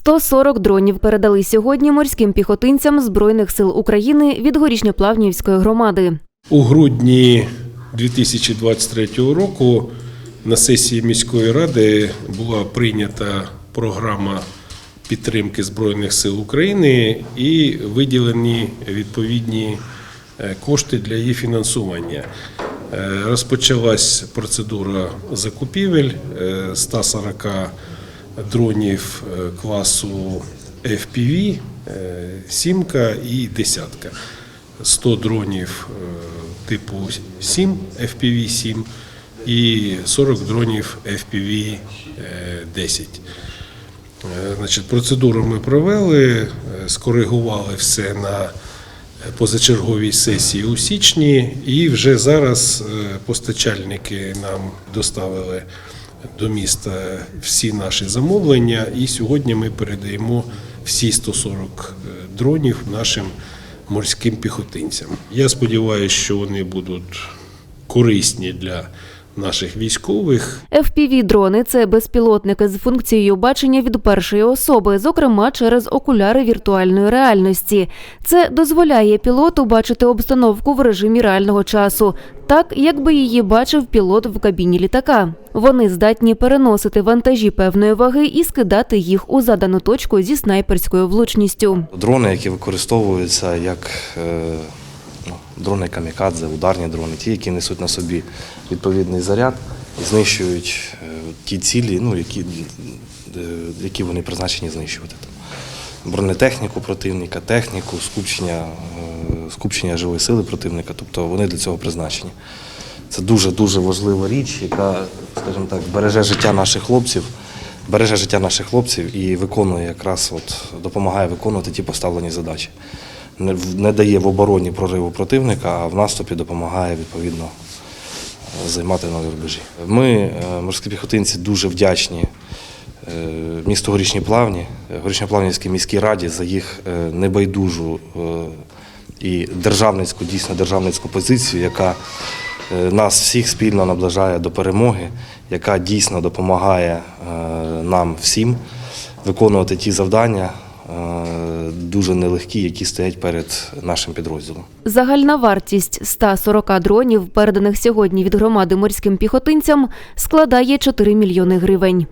140 дронів передали сьогодні морським піхотинцям Збройних сил України від горішньоплавнівської громади. У грудні 2023 року на сесії міської ради була прийнята програма підтримки Збройних сил України і виділені відповідні е, кошти для її фінансування. Е, Розпочалась процедура закупівель е, 140 дронів е, класу FPV, е, сімка і десятка. 100 дронів е, типу 7 FPV-7 і 40 дронів FPV-10. Е, Значить, процедуру ми провели, скоригували все на позачерговій сесії у січні, і вже зараз постачальники нам доставили до міста всі наші замовлення, і сьогодні ми передаємо всі 140 дронів нашим морським піхотинцям. Я сподіваюся, що вони будуть корисні для наших військових. FPV-дрони – це безпілотники з функцією бачення від першої особи, зокрема через окуляри віртуальної реальності. Це дозволяє пілоту бачити обстановку в режимі реального часу, так якби її бачив пілот в кабіні літака. Вони здатні переносити вантажі певної ваги і скидати їх у задану точку зі снайперською влучністю. Дрони, які використовуються як е, дрони камікадзе, ударні дрони, ті, які несуть на собі відповідний заряд знищують е, ті цілі, ну, які, е, які вони призначені знищувати. Бронетехніку противника, техніку, скупчення, е, скупчення живої сили противника, тобто вони для цього призначені. Це дуже-дуже важлива річ, яка, скажімо так, береже життя наших хлопців, береже життя наших хлопців і виконує якраз от допомагає виконувати ті поставлені задачі. Не, дає в обороні прориву противника, а в наступі допомагає відповідно е, займати нові рубежі. Ми, е, морські піхотинці, дуже вдячні е, місту Горішні Плавні, Горішньоплавнівській міській раді за їх небайдужу і державницьку, дійсно державницьку позицію, яка нас всіх спільно наближає до перемоги, яка дійсно допомагає нам всім виконувати ті завдання дуже нелегкі, які стоять перед нашим підрозділом. Загальна вартість 140 дронів, переданих сьогодні від громади морським піхотинцям, складає 4 мільйони гривень.